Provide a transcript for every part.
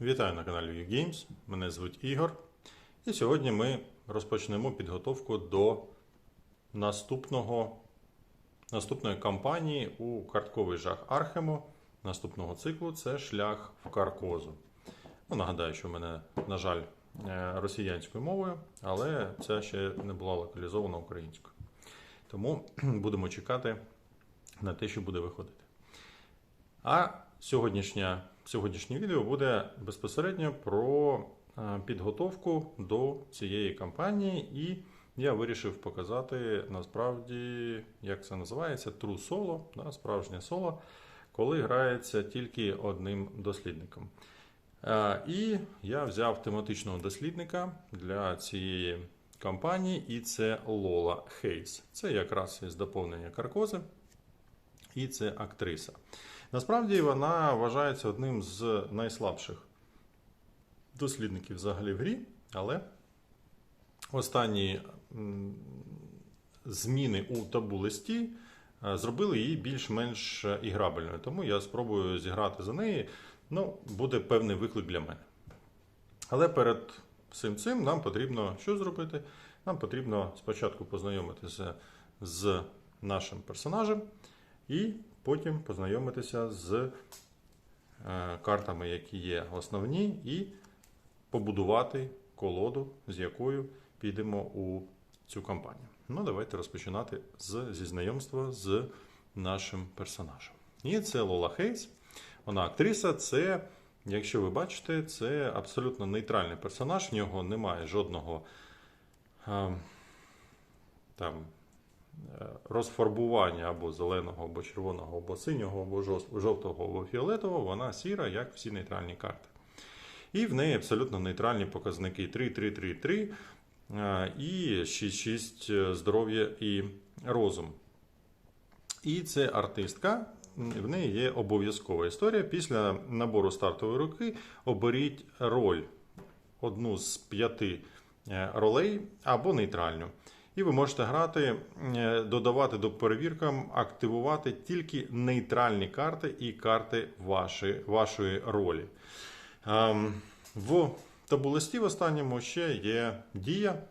Вітаю на каналі YouGames. Мене звуть Ігор. І сьогодні ми розпочнемо підготовку до наступного, наступної кампанії у картковий жах Архемо. Наступного циклу це шлях в Каркозу. Ну, нагадаю, що в мене, на жаль, е, росіянською мовою, але це ще не була локалізована українською. Тому будемо чекати на те, що буде виходити. А сьогоднішнє, сьогоднішнє відео буде безпосередньо про е, підготовку до цієї кампанії, і я вирішив показати насправді, як це називається, true solo, да, справжнє соло, коли грається тільки одним дослідником. Е, І я взяв тематичного дослідника для цієї кампанії, і це Лола Хейс. Це якраз із доповнення Каркози, і це актриса. Насправді вона вважається одним з найслабших дослідників взагалі в грі, але останні зміни у табу листі е, зробили її більш-менш іграбельною. Тому я спробую зіграти за неї. Ну, буде певний виклик для мене. Але перед всім цим нам потрібно що зробити? Нам потрібно спочатку познайомитися з нашим персонажем і потім познайомитися з е, картами, які є основні, і побудувати колоду, з якою підемо у цю кампанію. Ну, давайте розпочинати з, зі знайомства з нашим персонажем. І це Лола Хейс. Вона актриса. Це, якщо ви бачите, це абсолютно нейтральний персонаж. В нього немає жодного е, там розфарбування або зеленого, або червоного, або синього, або жовтого, або фіолетового. Вона сіра, як всі нейтральні карти. І в неї абсолютно нейтральні показники 3, 3, 3, 3 е, і 6, 6 здоров'я і розум. І це артистка. В неї є обов'язкова історія. Після набору стартової руки оберіть роль одну з п'яти е, ролей або нейтральну. І ви можете грати, е, додавати до перевіркам, активувати тільки нейтральні карти і карти вашої, вашої ролі. Ем, В табулисті в останньому ще є дія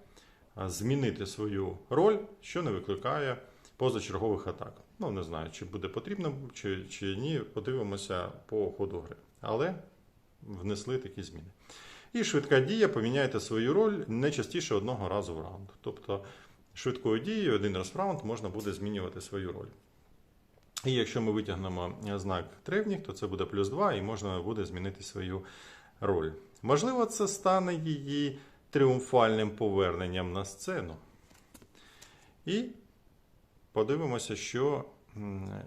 змінити свою роль, що не викликає позачергових атак. Ну, не знаю, чи буде потрібно, чи, чи ні, подивимося по ходу гри. Але внесли такі зміни. І швидка дія, поміняйте свою роль не частіше одного разу в раунд. Тобто швидкою дією один раз в раунд можна буде змінювати свою роль. І якщо ми витягнемо знак древніх, то це буде плюс 2 і можна буде змінити свою роль. Можливо, це стане її тріумфальним поверненням на сцену. І подивимося, що,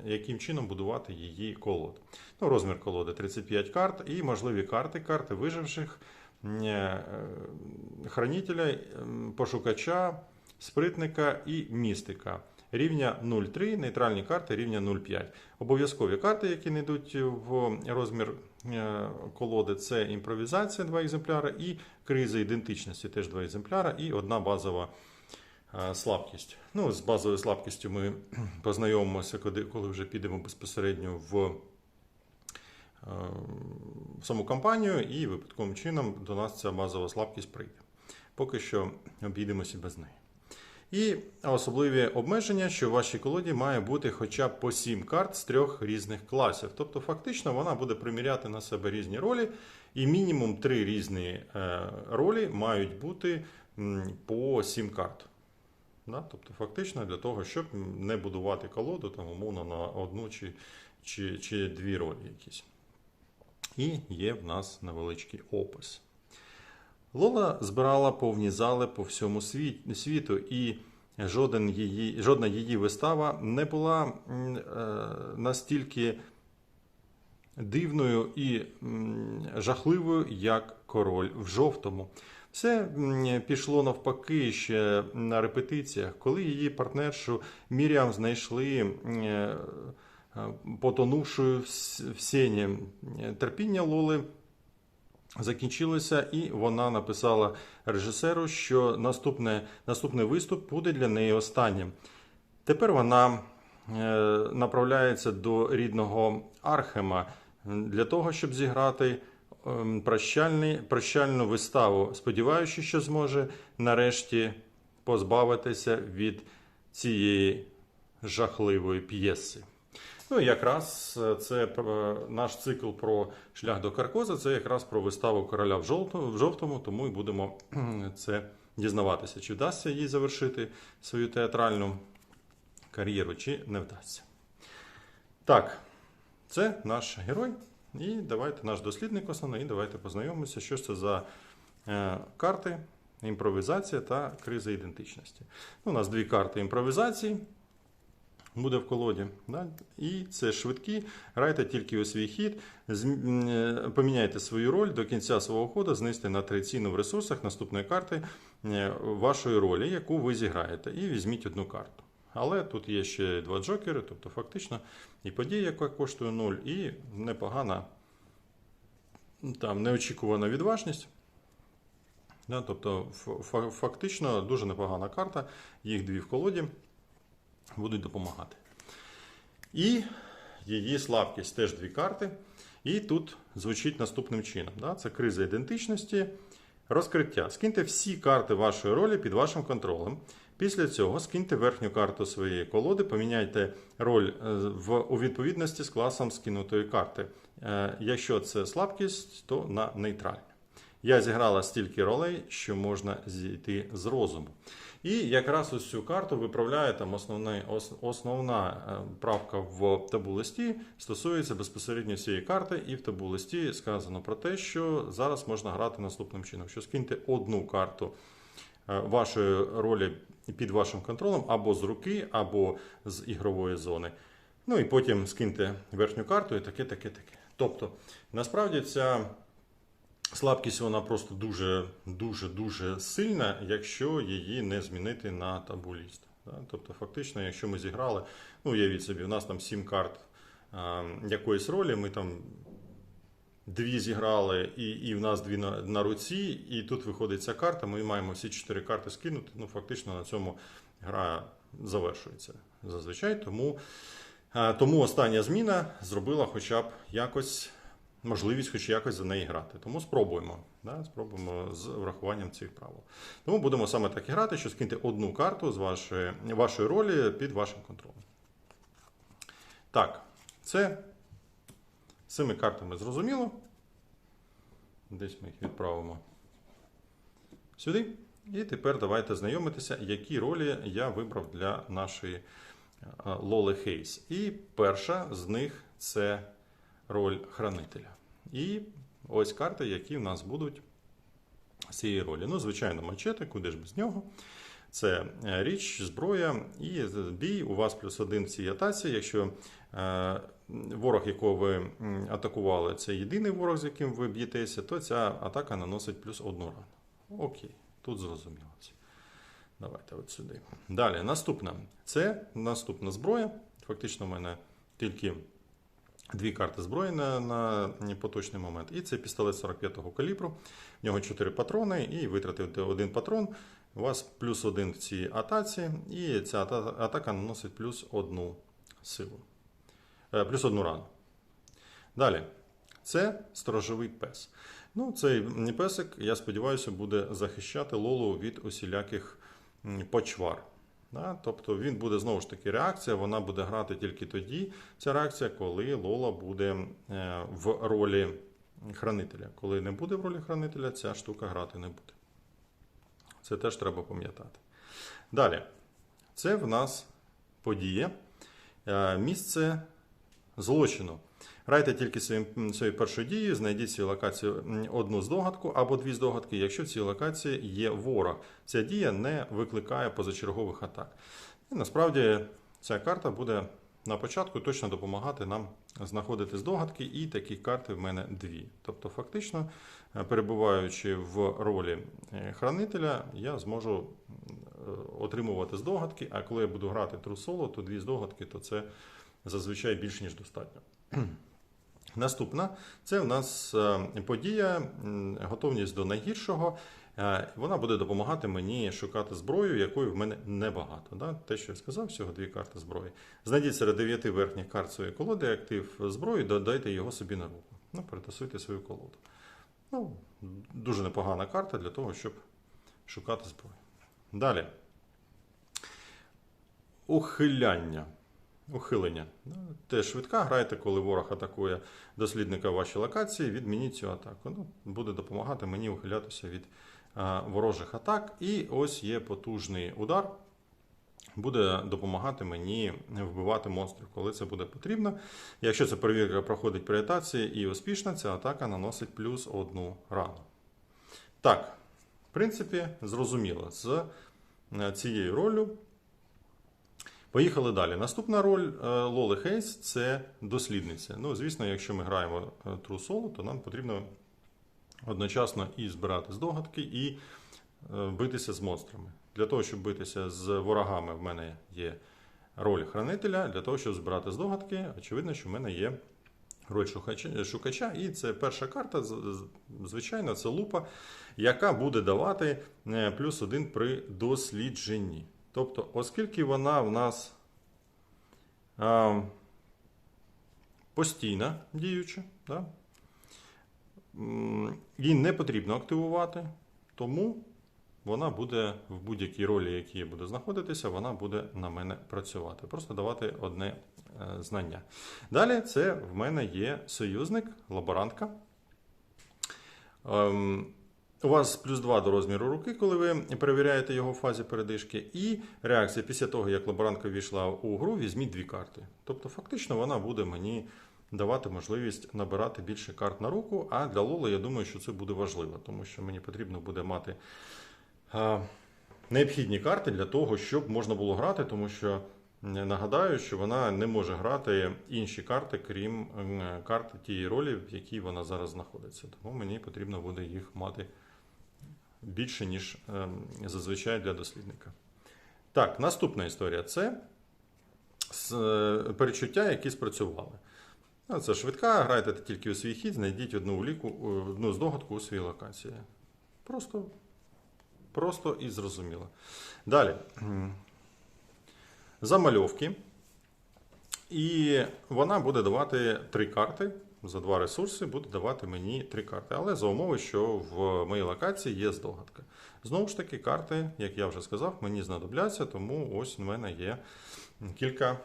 яким чином будувати її колод. Ну, розмір колоди 35 карт і можливі карти, карти виживших, е, хранителя, пошукача, спритника і містика. Рівня 0,3, нейтральні карти рівня 0,5. Обов'язкові карти, які не йдуть в розмір е, колоди, це імпровізація 2 екземпляри і криза ідентичності теж 2 екземпляра, і одна базова е, слабкість. Ну, з базовою слабкістю ми познайомимося, коли, вже підемо безпосередньо в, е, в саму кампанію, і випадковим чином до нас ця базова слабкість прийде. Поки що обійдемося без неї. І особливі обмеження, що в вашій колоді має бути хоча б по 7 карт з трьох різних класів. Тобто, фактично, вона буде приміряти на себе різні ролі, і мінімум 3 різні е, ролі мають бути по 7 карт. Да? Тобто, фактично, для того, щоб не будувати колоду там, умовно на одну чи, чи, чи дві ролі якісь. І є в нас невеличкий опис. Лола збирала повні зали по всьому світу, і жоден її, жодна її вистава не була е, настільки дивною і жахливою, як король в жовтому. Все пішло навпаки ще на репетиціях, коли її партнершу Міріам знайшли е, потонувшою в сені. Терпіння Лоли закінчилося, і вона написала режисеру, що наступне, наступний виступ буде для неї останнім. Тепер вона е, направляється до рідного Архема для того, щоб зіграти ем, прощальний, прощальну виставу, сподіваючись, що зможе нарешті позбавитися від цієї жахливої п'єси. Ну, якраз е, це е, наш цикл про шлях до Каркоза, це якраз про виставу короля в жовтому, в жовтому, тому і будемо це дізнаватися, чи вдасться їй завершити свою театральну кар'єру, чи не вдасться. Так, це наш герой. І давайте наш дослідник основний, і давайте познайомимося, що ж це за е, карти, імпровізація та криза ідентичності. Ну, у нас дві карти імпровізації буде в колоді. Да? І це швидкі. Грайте тільки у свій хід, е, поміняйте свою роль до кінця свого ходу, знизьте на три ціну в ресурсах наступної карти е, вашої ролі, яку ви зіграєте, і візьміть одну карту. Але тут є ще два джокери, тобто фактично і подія, яка коштує 0, і непогана там, неочікувана відважність. Да, тобто, фактично дуже непогана карта, їх дві в колоді будуть допомагати. І її слабкість теж дві карти. І тут звучить наступним чином: да? це криза ідентичності, розкриття. Скиньте всі карти вашої ролі під вашим контролем. Після цього скиньте верхню карту своєї колоди, поміняйте роль е, в, у відповідності з класом скинутої карти. Е, Якщо це слабкість, то на нейтральну. Я зіграла стільки ролей, що можна зійти з розуму. І якраз ось цю карту виправляє там основний, основна е, правка в табу-листі стосується безпосередньо цієї карти, і в табу-листі сказано про те, що зараз можна грати наступним чином: що скиньте одну карту е, вашої ролі під вашим контролем або з руки, або з ігрової зони. Ну і потім скиньте верхню карту і таке, таке, таке. Тобто, насправді ця слабкість вона просто дуже, дуже, дуже сильна, якщо її не змінити на табуліст. Тобто, фактично, якщо ми зіграли, ну уявіть собі, у нас там 7 карт якоїсь ролі, ми там дві зіграли, і, і в нас дві на, на руці, і тут виходить ця карта, ми маємо всі чотири карти скинути. Ну, фактично на цьому гра завершується зазвичай. Тому, тому остання зміна зробила хоча б якось можливість хоч якось за неї грати. Тому спробуємо. Да? Спробуємо з врахуванням цих правил. Тому будемо саме так і грати, що скиньте одну карту з вашої, вашої ролі під вашим контролем. Так, це з цими картами зрозуміло. Десь ми їх відправимо сюди. І тепер давайте знайомитися, які ролі я вибрав для нашої е, Лоли Хейс. І перша з них це роль хранителя. І ось карти, які в нас будуть з цієї ролі. Ну, звичайно, мачете, куди ж без нього. Це е, річ, зброя і бій. У вас плюс один в цій атаці. Якщо е, ворог, якого ви атакували, це єдиний ворог, з яким ви б'єтеся, то ця атака наносить плюс одну рану. Окей, тут зрозуміло. Давайте от сюди. Далі, наступна. Це наступна зброя. Фактично, в мене тільки дві карти зброї на, на поточний момент. І це пістолет 45-го калібру. В нього 4 патрони, і витратити один патрон. У вас плюс один в цій атаці, і ця атака наносить плюс одну силу. Е, плюс одну рану. Далі. Це сторожовий пес. Ну, цей песик, я сподіваюся, буде захищати Лолу від усіляких почвар. Да? Тобто він буде знову ж таки реакція, вона буде грати тільки тоді, ця реакція, коли Лола буде е, в ролі хранителя. Коли не буде в ролі хранителя, ця штука грати не буде. Це теж треба пам'ятати. Далі, це в нас подія, е, місце злочину. Грайте тільки своєю першою дією, знайдіть цю локацію одну здогадку або дві здогадки, якщо в цій локації є ворог. Ця дія не викликає позачергових атак. І насправді ця карта буде на початку точно допомагати нам знаходити здогадки, і такі карти в мене дві. Тобто, фактично, е, перебуваючи в ролі е, хранителя, я зможу е, отримувати здогадки, а коли я буду грати тру соло, то дві здогадки, то це зазвичай більше, ніж достатньо. Наступна це у нас е, подія, готовність до найгіршого. Е, Вона буде допомагати мені шукати зброю, якої в мене небагато. Да? Те, що я сказав, всього дві карти зброї. Знайдіть серед дев'яти верхніх карт своєї колоди актив зброї, додайте його собі на руку. Ну, перетасуйте свою колоду. Ну, дуже непогана карта для того, щоб шукати зброю. Далі. Ухиляння. Ухилення. Ну, Теж швидка. Грайте, коли ворог атакує дослідника вашій локації, відмініть цю атаку. Ну, буде допомагати мені ухилятися від а, ворожих атак. І ось є потужний удар. Буде допомагати мені вбивати монстрів, коли це буде потрібно. Якщо ця перевірка проходить при атаці і успішна, ця атака наносить плюс одну рану. Так, в принципі, зрозуміло з е, цією ролью. Поїхали далі. Наступна роль е, Лоли Хейс це дослідниця. Ну, звісно, якщо ми граємо е, True Solo, то нам потрібно одночасно і збирати здогадки, і е, битися з монстрами. Для того, щоб битися з ворогами, в мене є роль хранителя. Для того, щоб збирати здогадки, очевидно, що в мене є роль шукача. І це перша карта, звичайно, це лупа, яка буде давати плюс один при дослідженні. Тобто, оскільки вона в нас а, постійна діюча, да? її не потрібно активувати, тому вона буде в будь-якій ролі, якій буде знаходитися, вона буде на мене працювати. Просто давати одне е, знання. Далі це в мене є союзник, лаборантка. У вас плюс 2 до розміру руки, коли ви перевіряєте його в фазі передишки, і реакція після того, як лаборантка війшла у гру, візьміть дві карти. Тобто, фактично, вона буде мені давати можливість набирати більше карт на руку. А для Лоли, я думаю, що це буде важливо, тому що мені потрібно буде мати а, необхідні карти для того, щоб можна було грати, тому що нагадаю, що вона не може грати інші карти, крім карт тієї ролі, в якій вона зараз знаходиться. Тому мені потрібно буде їх мати більше, ніж е, зазвичай для дослідника. Так, наступна історія це е, перечуття, які спрацювали. Ну, Це швидка, грайте тільки у свій хід, знайдіть одну уліку, одну здогадку у своїй локації. Просто, просто і зрозуміло. Далі. Замальовки. І вона буде давати три карти. За два ресурси буде давати мені три карти. Але за умови, що в моїй локації є здогадка. Знову ж таки, карти, як я вже сказав, мені знадобляться, тому ось у мене є кілька,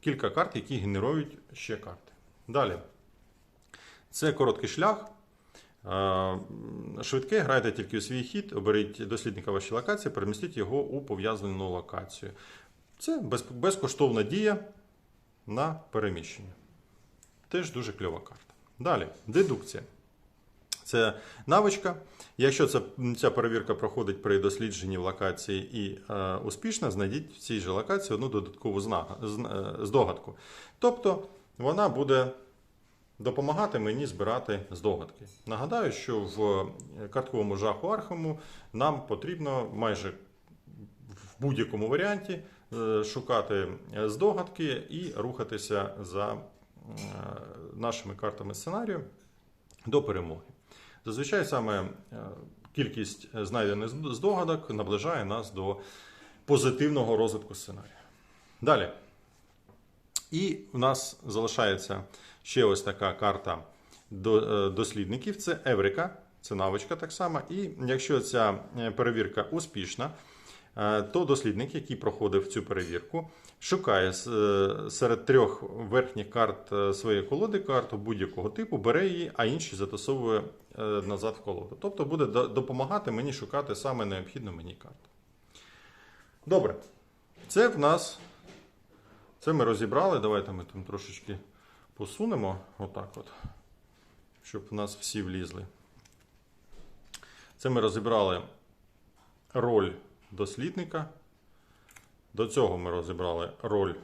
кілька карт, які генерують ще карти. Далі. Це короткий шлях. Е, Швидке, грайте тільки у свій хід, оберіть дослідника вашої локації, перемістіть його у пов'язану локацію. Це безкоштовна дія на переміщення. Теж дуже кльова карта. Далі, дедукція. Це навичка. Якщо ця, ця перевірка проходить при дослідженні в локації і е, успішна, знайдіть в цій же локації одну додаткову знага, зн- е, здогадку. Тобто вона буде допомагати мені збирати здогадки. Нагадаю, що в картковому жаху Архему нам потрібно майже в будь-якому варіанті е, шукати е, здогадки і рухатися за нашими картами сценарію до перемоги. Зазвичай саме е, кількість знайдених здогадок наближає нас до позитивного розвитку сценарію. Далі. І в нас залишається ще ось така карта е, дослідників. Це Еврика, це навичка так само. І якщо ця е, перевірка успішна, е, то дослідник, який проходив цю перевірку, шукає е, серед трьох верхніх карт е, своєї колоди карту будь-якого типу, бере її, а інші затасовує е, назад в колоду. Тобто буде допомагати мені шукати саме необхідну мені карту. Добре. Це в нас це ми розібрали. Давайте ми там трошечки посунемо отак от, щоб в нас всі влізли. Це ми розібрали роль дослідника. До цього ми розібрали роль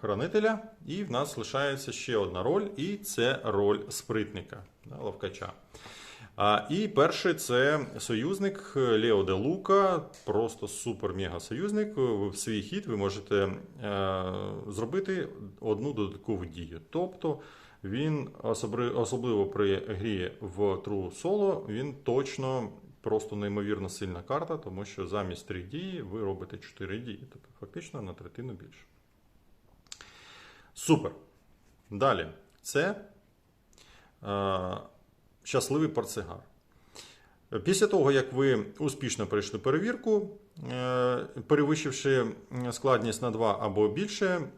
хранителя. І в нас лишається ще одна роль, і це роль спритника, ловкача. І перший це союзник Лео де Лука, просто супер-мега союзник. В свій хід ви можете е, зробити одну додаткову дію. Тобто він особливо при грі в True Solo, він точно просто неймовірно сильна карта, тому що замість трьох дій ви робите 4 дії, тобто фактично на третину більше. Супер. Далі. це е, щасливий портсигар. Після того, як ви успішно пройшли перевірку, е, перевищивши складність на 2 або більше,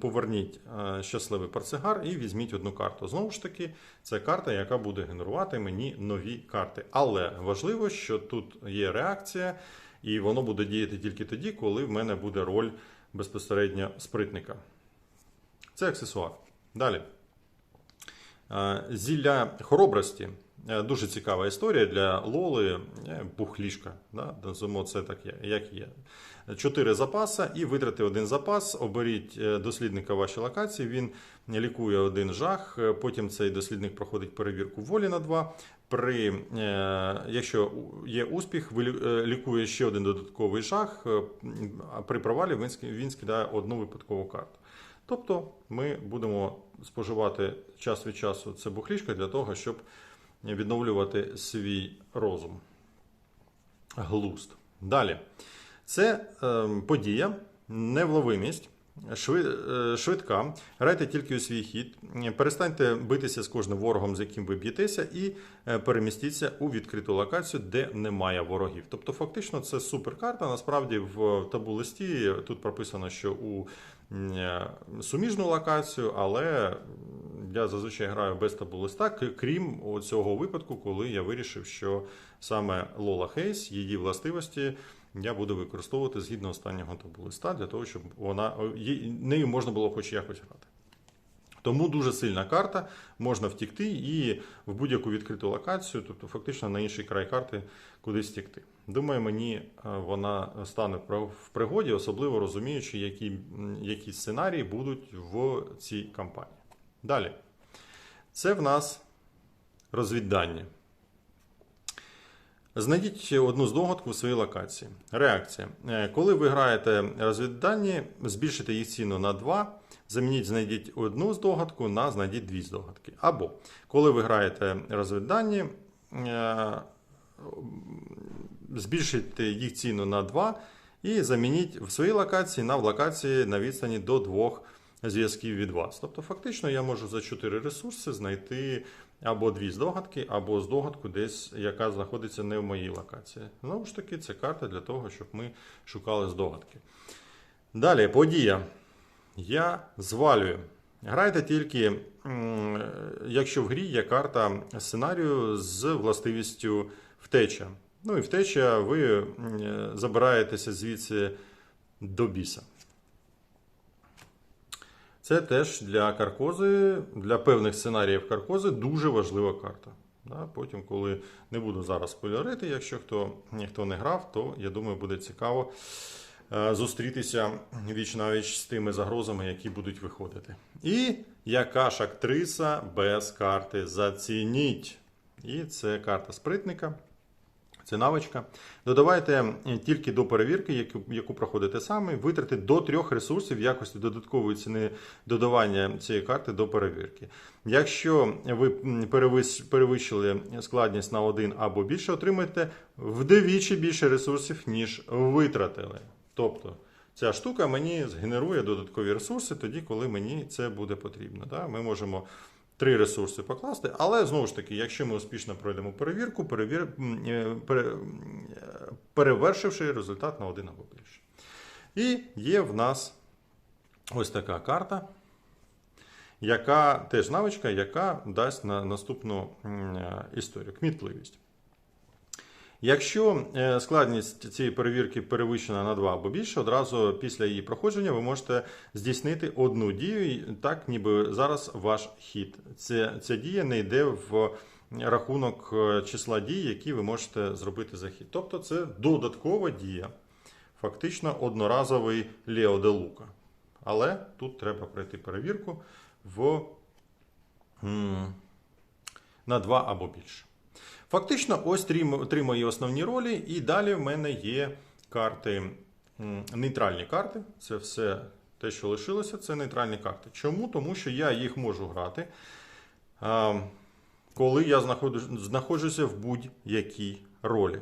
поверніть е, щасливий портсигар і візьміть одну карту. Знову ж таки, це карта, яка буде генерувати мені нові карти. Але важливо, що тут є реакція, і воно буде діяти тільки тоді, коли в мене буде роль безпосередньо спритника. Це аксесуар. Далі. Е, Зілля хоробрості. Е, Дуже цікава історія для Лоли. Е, Бухлішка. Да? Називаємо це так, як є. Чотири запаса і витрати один запас. Оберіть е, дослідника вашої локації. Він лікує один жах. Потім цей дослідник проходить перевірку волі на два. При, якщо є успіх, ви лікує ще один додатковий жах. А при провалі він скидає одну випадкову карту. Тобто ми будемо споживати час від часу це бухлішка для того, щоб відновлювати свій розум. Глуст. Далі. Це е, подія, невловимість, е, швидка. Грайте тільки у свій хід. Перестаньте битися з кожним ворогом, з яким ви б'єтеся, і е, перемістіться у відкриту локацію, де немає ворогів. Тобто, фактично, це суперкарта. Насправді, в табу-листі тут прописано, що у суміжну локацію, але я зазвичай граю без табу-листа, крім цього випадку, коли я вирішив, що саме Лола Хейс, її властивості я буду використовувати згідно останнього табу-листа, для того, щоб вона нею можна було хоч якось грати. Тому дуже сильна карта, можна втікти і в будь-яку відкриту локацію, тобто фактично на інший край карти кудись втікти. Думаю, мені е, вона стане в пригоді, особливо розуміючи, які, які сценарії будуть в цій кампанії. Далі. Це в нас розвіддання. Знайдіть одну здогадку в своїй локації. Реакція. Е, Коли ви граєте розвіддані, збільшите їх ціну на 2, замініть, знайдіть одну здогадку на знайдіть дві здогадки. Або коли ви граєте розвіддані, збільшите їх ціну на 2 і замініть в своїй локації на в локації на відстані до двох зв'язків від вас. Тобто, фактично, я можу за 4 ресурси знайти або дві здогадки, або здогадку десь, яка знаходиться не в моїй локації. Знову ж таки, це карта для того, щоб ми шукали здогадки. Далі, подія. Я звалюю. Грайте тільки, якщо в грі є карта сценарію з властивістю втеча. Ну і втеча, ви забираєтеся звідси до біса. Це теж для каркози, для певних сценаріїв каркози дуже важлива карта. Потім, коли не буду зараз спойлерити, якщо хто, ніхто не грав, то я думаю, буде цікаво е, зустрітися віч навіч з тими загрозами, які будуть виходити. І яка ж актриса без карти зацініть. І це карта спритника. Це навичка. Додавайте тільки до перевірки, яку, яку проходите самі, витрати до трьох ресурсів в якості додаткової ціни додавання цієї карти до перевірки. Якщо ви перевищили складність на один або більше, отримаєте вдвічі більше ресурсів, ніж витратили. Тобто ця штука мені згенерує додаткові ресурси тоді, коли мені це буде потрібно. Ми можемо три ресурси покласти, але знову ж таки, якщо ми успішно пройдемо перевірку, перевір... е, е, перевершивши результат на один або більше. І є в нас ось така карта, яка теж навичка, яка дасть на наступну е, історію. Кмітливість. Якщо е, складність цієї перевірки перевищена на 2 або більше, одразу після її проходження ви можете здійснити одну дію, так ніби зараз ваш хід. Це, ця дія не йде в рахунок е, числа дій, які ви можете зробити за хід. Тобто це додаткова дія, фактично одноразовий Лео де Лука. Але тут треба пройти перевірку в, на 2 або більше. Фактично, ось три, мої основні ролі, і далі в мене є карти, нейтральні карти. Це все те, що лишилося, це нейтральні карти. Чому? Тому що я їх можу грати, коли я знаходжуся в будь-якій ролі.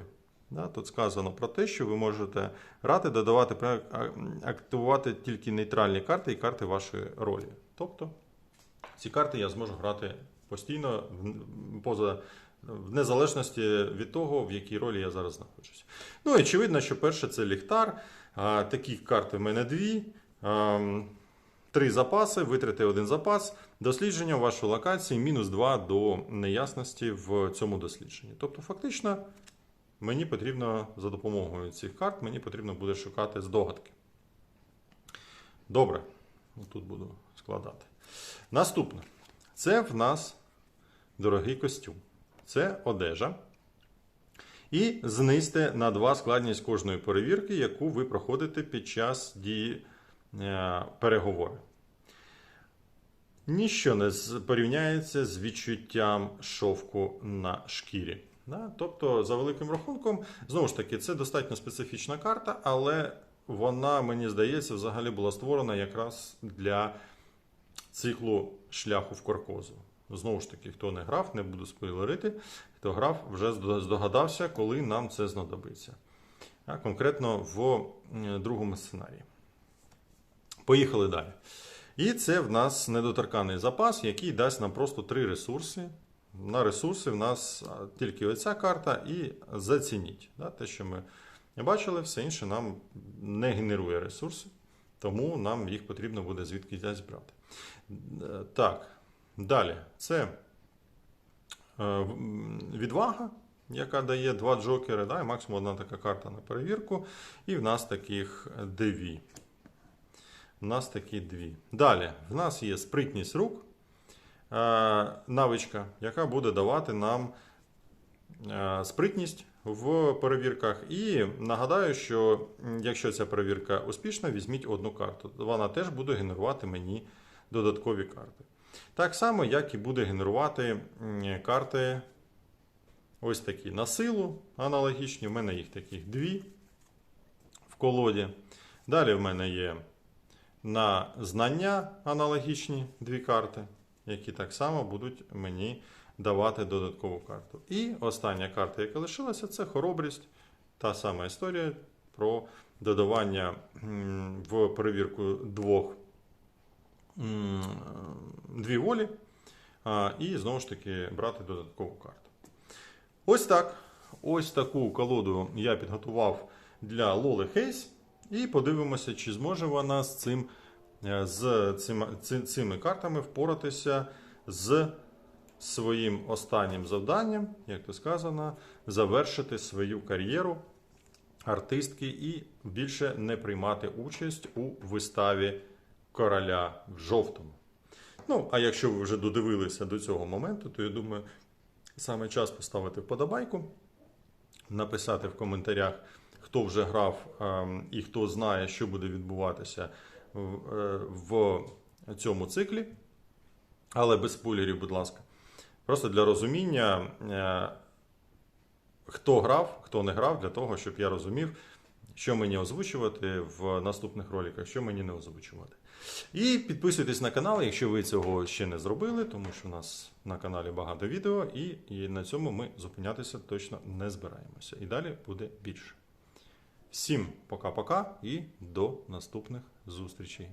Тут сказано про те, що ви можете грати, додавати, активувати тільки нейтральні карти і карти вашої ролі. Тобто ці карти я зможу грати постійно, поза, в незалежності від того, в якій ролі я зараз знаходжуся. Ну, очевидно, що перше це ліхтар. А, такі карти в мене дві. Три запаси, витрати один запас. Дослідження вашої локації мінус 2 до неясності в цьому дослідженні. Тобто, фактично, мені потрібно за допомогою цих карт, мені потрібно буде шукати здогадки. Добре, тут буду складати. Наступне. Це в нас дорогий костюм. Це одежа. І знизьте на 2 складність кожної перевірки, яку ви проходите під час дії е, переговору. Ніщо не порівняється з відчуттям шовку на шкірі. Тобто, за великим рахунком, знову ж таки, це достатньо специфічна карта, але вона, мені здається, взагалі була створена якраз для циклу шляху в Коркозу. Знову ж таки, хто не грав, не буду спойлерити. Хто грав, вже здогадався, коли нам це знадобиться. А конкретно в другому сценарії. Поїхали далі. І це в нас недоторканий запас, який дасть нам просто три ресурси. На ресурси в нас тільки оця карта і зацініть. Да, те, що ми бачили, все інше нам не генерує ресурси, тому нам їх потрібно буде звідки брати. Е, Так, далі. Це е, в- відвага, яка дає два джокери, да, і максимум одна така карта на перевірку. І в нас таких дві. У нас такі дві. Далі, в нас є спритність рук, е, навичка, яка буде давати нам е, спритність в перевірках. І нагадаю, що якщо ця перевірка успішна, візьміть одну карту. Вона теж буде генерувати мені додаткові карти. Так само, як і буде генерувати карти ось такі на силу аналогічні. У мене їх таких дві в колоді. Далі в мене є на знання аналогічні дві карти, які так само будуть мені давати додаткову карту. І остання карта, яка лишилася, це хоробрість. Та сама історія про додавання в перевірку двох дві волі. І знову ж таки брати додаткову карту. Ось так. Ось таку колоду я підготував для Лоли Хейс. І подивимося, чи зможе вона з цим, е, з цими, цими картами впоратися з своїм останнім завданням, як то сказано, завершити свою кар'єру артистки і більше не приймати участь у виставі короля в жовтому. Ну, а якщо ви вже додивилися до цього моменту, то я думаю, саме час поставити вподобайку, написати в коментарях, хто вже грав ем, і хто знає, що буде відбуватися в, е, в цьому циклі. Але без спойлерів, будь ласка. Просто для розуміння, е, хто грав, хто не грав, для того, щоб я розумів, що мені озвучувати в наступних роликах, що мені не озвучувати. І підписуйтесь на канал, якщо ви цього ще не зробили, тому що у нас на каналі багато відео, і, і на цьому ми зупинятися точно не збираємося. І далі буде більше. Всім пока-пока і до наступних зустрічей.